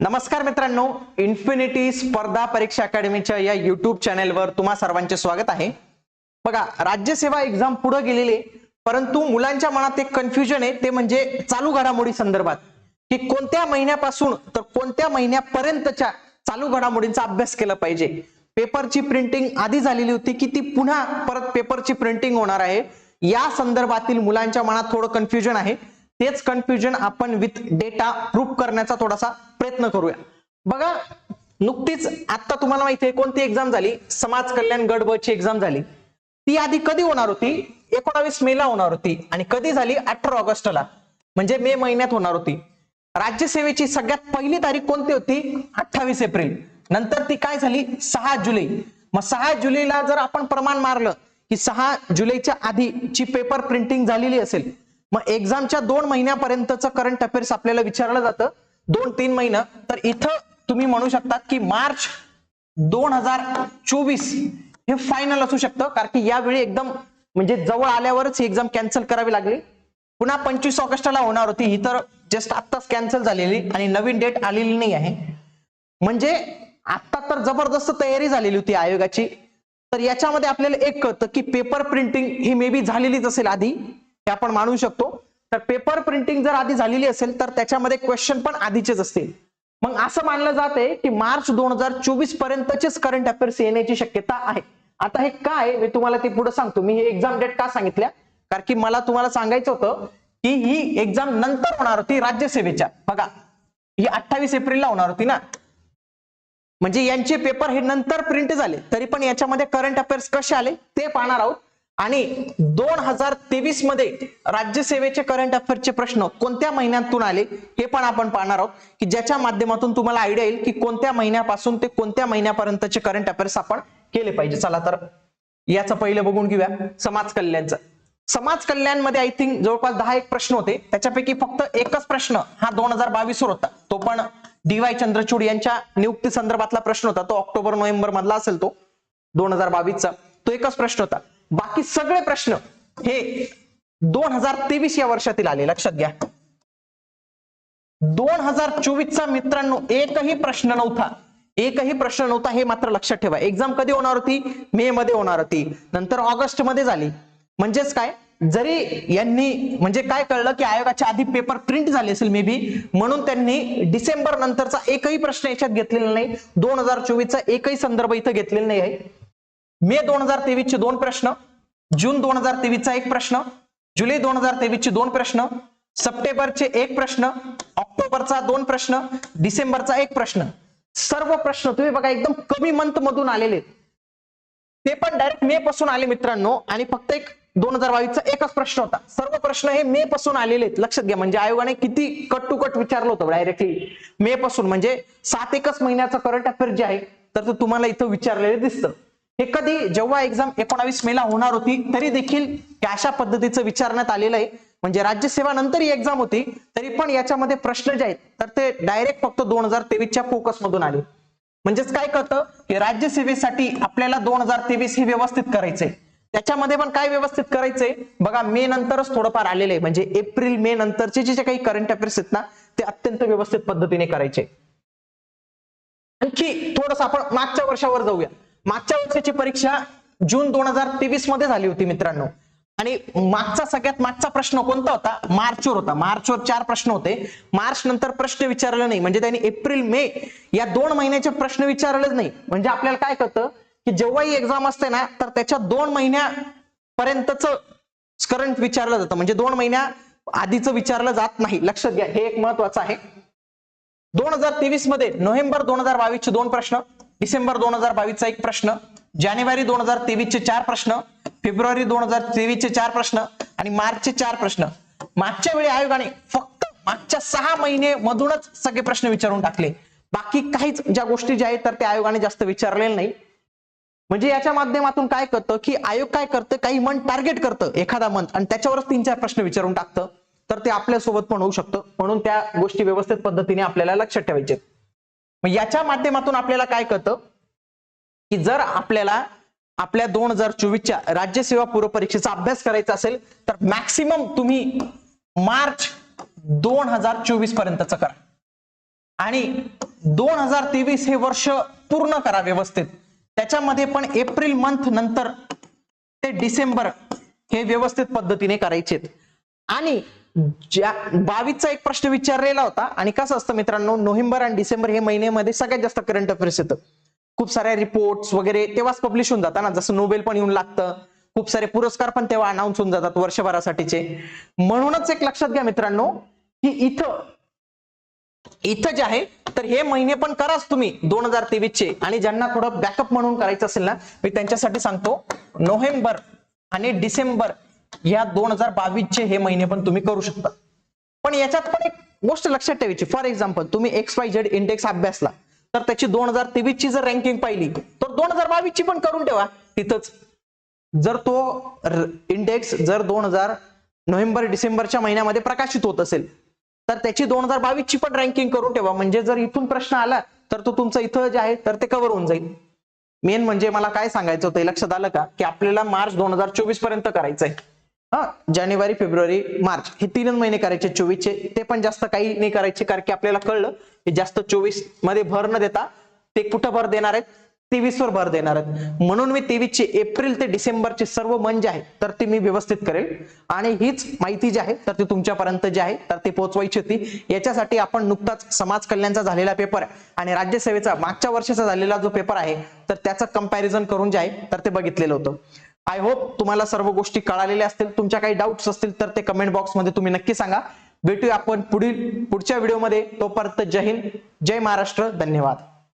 नमस्कार मित्रांनो इन्फिनिटी स्पर्धा परीक्षा अकॅडमीच्या या युट्यूब चॅनेलवर तुम्हा सर्वांचे स्वागत आहे. बघा राज्यसेवा एक्झाम पुढे गेलेली आहे, परंतु मुलांच्या मनात एक कन्फ्युजन आहे ते म्हणजे चालू घडामोडी संदर्भात. की कोणत्या महिन्यापासून तर कोणत्या महिन्यापर्यंतच्या चालू घडामोडींचा अभ्यास केला पाहिजे? पेपरची प्रिंटिंग आधी झालेली होती की ती पुन्हा परत पेपरची प्रिंटिंग होणार आहे? या संदर्भातील मुलांच्या मनात थोडं कन्फ्युजन आहे. तेच कन्फ्युजन आपण विथ डेटा प्रूफ करण्याचा थोडासा प्रयत्न करूया. बघा नुकतीच आता तुम्हाला माहिती आहे कोणती एक्झाम झाली? समाज कल्याण गट ची एक्झाम झाली. ती आधी कधी होणार होती? एकोणावीस मे ला होणार होती आणि कधी झाली? अठरा ऑगस्टला. म्हणजे मे महिन्यात होणार होती. राज्यसेवेची सगळ्यात पहिली तारीख कोणती होती? अठ्ठावीस एप्रिल. नंतर ती काय झाली? सहा जुलै. मग सहा जुलैला जर आपण प्रमाण मारलं की सहा जुलैच्या आधी जी पेपर प्रिंटिंग झालेली असेल मग एक्झामच्या दोन महिन्यापर्यंतचं करंट अफेअर्स आपल्याला विचारलं जातं. दोन तीन महिना. तर इथं तुम्ही म्हणू शकतात की मार्च दोन हजार चोवीस हे फायनल असू शकतं. कारण की यावेळी एकदम म्हणजे जवळ आल्यावरच ही एक्झाम कॅन्सल करावी लागली. पुन्हा पंचवीस ऑगस्टला होणार होती. ही तर जस्ट आत्ताच कॅन्सल झालेली आणि नवीन डेट आलेली नाही आहे. म्हणजे आता तर जबरदस्त तयारी झालेली होती आयोगाची. तर याच्यामध्ये आपल्याला एक कळतं की paper printing he may be झालेलीच असेल आधी. हे आपण मानू शकतो. तर पेपर प्रिंटिंग जर आधी झालेली असेल तर त्याच्यामध्ये क्वेश्चन पण आधीचेच असतील. मग असं मानलं जाते की मार्च दोन हजार चोवीस पर्यंतचेच करंट अफेअर्स येण्याची शक्यता आहे. आता हे काय मी तुम्हाला ते पुढे सांगतो. मी हे एक्झाम डेट का सांगितल्या? कारण की मला तुम्हाला सांगायचं होतं की ही एक्झाम नंतर होणार होती राज्यसेवेच्या बघा ही अठ्ठावीस एप्रिलला होणार होती ना? म्हणजे यांचे पेपर हे नंतर प्रिंट झाले तरी पण याच्यामध्ये करंट अफेअर्स कसे आले ते पाहणार आहोत. आणि दोन हजार तेवीसमध्ये राज्यसेवेचे करंट अफेअरचे प्रश्न कोणत्या महिन्यातून आले हे पण आपण पाहणार आहोत. की ज्याच्या माध्यमातून तुम्हाला आयडिया येईल की कोणत्या महिन्यापासून ते कोणत्या महिन्यापर्यंतचे करंट अफेअर्स आपण केले पाहिजे. चला तर याचं पहिलं बघून घेऊया. समाज कल्याणचं. समाज कल्याणमध्ये आय थिंक जवळपास दहा एक प्रश्न होते. त्याच्यापैकी फक्त एकच प्रश्न हा दोन हजार बावीस वर होता. तो पण डी वाय चंद्रचूड यांच्या नियुक्ती संदर्भातला प्रश्न होता. तो ऑक्टोबर नोव्हेंबर मधला असेल तो दोन हजार बावीसचा. तो एकच प्रश्न होता. बाकी सगळे प्रश्न हे दोन हजार तेवीस या वर्षातील आले. लक्षात घ्या. दोन हजार चोवीसचा मित्रांनो एकही प्रश्न नव्हता. एकही प्रश्न नव्हता हे मात्र लक्षात ठेवा. एक्झाम कधी होणार होती? मे मध्ये होणार होती. नंतर ऑगस्टमध्ये झाली. म्हणजेच काय? जरी यांनी म्हणजे काय कळलं की आयोगाच्या आधी पेपर प्रिंट झाले असेल मे बी म्हणून त्यांनी डिसेंबर नंतरचा एकही प्रश्न याच्यात घेतलेला नाही. दोन हजार चोवीसचा एकही संदर्भ इथं घेतलेला नाही आहे. मे दोन हजार तेवीस चे दोन प्रश्न जून दोन हजार तेवीसचा एक प्रश्न जुलै दोन हजार तेवीस चे दोन प्रश्न सप्टेंबरचे एक प्रश्न ऑक्टोबरचा दोन प्रश्न डिसेंबरचा एक प्रश्न. सर्व प्रश्न तुम्ही बघा एकदम कमी मंथ मधून आलेले ते पण डायरेक्ट मे पासून आले मित्रांनो आणि फक्त एक दोन हजार बावीसचा एकच प्रश्न होता. सर्व प्रश्न हे मे पासून आलेले आहेत. लक्षात घ्या म्हणजे आयोगाने किती कट टू कट विचारलं होतं डायरेक्टली मे पासून म्हणजे सात एकच महिन्याचा करंट अफेअर जे आहे तर तुम्हाला इथं विचारलेलं दिसतं. हे कधी जेव्हा एक्झाम एकोणावीस मेला होणार होती तरी देखील अशा पद्धतीचं विचारण्यात आलेलं आहे. म्हणजे राज्यसेवा नंतर ही एक्झाम होती तरी पण याच्यामध्ये प्रश्न जे आहेत तर ते डायरेक्ट फक्त दोन हजार तेवीसच्या फोकस मधून आले. म्हणजेच काय कळतं? की राज्यसेवेसाठी आपल्याला दोन हजार तेवीस हे व्यवस्थित करायचंय. त्याच्यामध्ये पण काय व्यवस्थित करायचंय? बघा मे नंतरच थोडंफार आलेलं आहे. म्हणजे एप्रिल मे नंतरचे जे जे काही करंट अफेअर्स आहेत ना ते अत्यंत व्यवस्थित पद्धतीने करायचे. आणखी थोडस आपण मागच्या वर्षावर जाऊया. मागच्या वर्षाची परीक्षा जून दोन हजार तेवीसमध्ये झाली होती मित्रांनो. आणि मागचा सगळ्यात मागचा प्रश्न कोणता होता? मार्चवर होता. मार्चवर चार प्रश्न होते. मार्च नंतर प्रश्न विचारले नाही. म्हणजे त्यांनी एप्रिल मे या दोन महिन्याचे प्रश्न विचारलेच नाही. म्हणजे आपल्याला काय कळतं? की जेव्हाही एक्झाम असते ना तर त्याच्या दोन महिन्यापर्यंतच करंट विचारलं जातं. म्हणजे दोन महिन्या आधीच विचारलं जात नाही. लक्षात घ्या. हे एक महत्वाचं आहे. दोन हजार तेवीसमध्ये नोव्हेंबर दोन हजार बावीस चे दोन प्रश्न. डिसेंबर दोन हजार बावीसचा एक प्रश्न जानेवारी दोन हजार तेवीस चे चार प्रश्न फेब्रुवारी दोन हजार तेवीस चे चार प्रश्न आणि मार्चचे चार प्रश्न. मागच्या वेळी आयोगाने फक्त मागच्या सहा महिने मधूनच सगळे प्रश्न विचारून टाकले. बाकी काहीच ज्या गोष्टी ज्या आहेत तर त्या आयोगाने जास्त विचारलेलं नाही. म्हणजे याच्या माध्यमातून काय करतं की आयोग काय करतं काही मंथ टार्गेट करतं एखादा मंथ आणि त्याच्यावरच तीन चार प्रश्न विचारून टाकतं. तर ते आपल्यासोबत पण होऊ शकतं. म्हणून त्या गोष्टी व्यवस्थित पद्धतीने आपल्याला लक्षात ठेवायचे मग याच्या माध्यमातून आपल्याला काय कळतं? की जर आपल्याला आपल्या दोन हजार चोवीसच्या राज्यसेवा पूर्व परीक्षेचा अभ्यास करायचा असेल तर मॅक्सिमम तुम्ही मार्च दोन हजार चोवीस पर्यंतच करा. आणि दोन हजार तेवीस हे वर्ष पूर्ण करा व्यवस्थित. त्याच्यामध्ये पण एप्रिल मंथ नंतर ते डिसेंबर हे व्यवस्थित पद्धतीने करायचे आणि ज्या बावीसचा एक प्रश्न विचारलेला होता आणि कसं असतं मित्रांनो नोव्हेंबर आणि डिसेंबर हे महिन्यामध्ये सगळ्यात जास्त करंट अफेअर्स येतं. खूप साऱ्या रिपोर्ट्स वगैरे तेव्हाच पब्लिश होऊन जातात ना जसं नोबेल पण येऊन लागतं. खूप सारे पुरस्कार पण तेव्हा अनाऊन्स होऊन जातात वर्षभरासाठीचे. म्हणूनच एक लक्षात घ्या मित्रांनो की इथं इथं जे आहे तर हे महिने पण कराच तुम्ही दोन हजार तेवीस चे आणि ज्यांना थोडं बॅकअप म्हणून करायचं असेल ना मी त्यांच्यासाठी सांगतो नोव्हेंबर आणि डिसेंबर या दोन हजार बावीस चे हे महिने पण तुम्ही करू शकता. पण याच्यात पण एक गोष्ट लक्षात ठेवायची. फॉर एक्झाम्पल तुम्ही एक्स वाय झेड इंडेक्स अभ्यासला. तर त्याची दोन हजार तेवीस ची जर रँकिंग पाहिली तर दोन हजार बावीस ची पण करून ठेवा. तिथंच. जर तो इंडेक्स जर दोन हजार नोव्हेंबर डिसेंबरच्या महिन्यामध्ये प्रकाशित होत असेल तर त्याची दोन हजार बावीस ची पण रँकिंग करून ठेवा. म्हणजे जर इथून प्रश्न आला तर तो तुमचं इथं जे आहे तर ते कव्हर होऊन जाईल. मेन म्हणजे मला काय सांगायचं होतं लक्षात आलं का? की आपल्याला मार्च दोन हजार चोवीसपर्यंत करायचंय. हा जानेवारी फेब्रुवारी मार्च हे तीनच महिने करायचे चोवीसचे. ते पण जास्त काही नाही करायचे कारण की आपल्याला कळलं की जास्त चोवीसमध्ये भर न देता ते कुठं भर देणार आहेत? तेवीस वर भर देणार आहेत. म्हणून मी तेवीसचे एप्रिल ते डिसेंबरचे सर्व मन जे आहे तर ते मी व्यवस्थित करेल. आणि हीच माहिती जी आहे तर ती तुमच्यापर्यंत जी आहे तर ती पोहोचवायची होती. याच्यासाठी आपण नुकताच समाज कल्याणचा झालेला पेपर आणि राज्यसेवेचा मागच्या वर्षाचा झालेला जो पेपर आहे तर त्याचं कंपॅरिझन करून जे आहे तर ते बघितलेलं होतं. आय होप तुम्हाला सर्व गोष्टी कळालेल्या असतील. तुमच्या काही डाऊट्स असतील तर ते कमेंट बॉक्समध्ये तुम्ही नक्की सांगा. भेटूया आपण पुढील पुढच्या व्हिडिओमध्ये तोपर्यंत जय हिंद. जय महाराष्ट्र. धन्यवाद.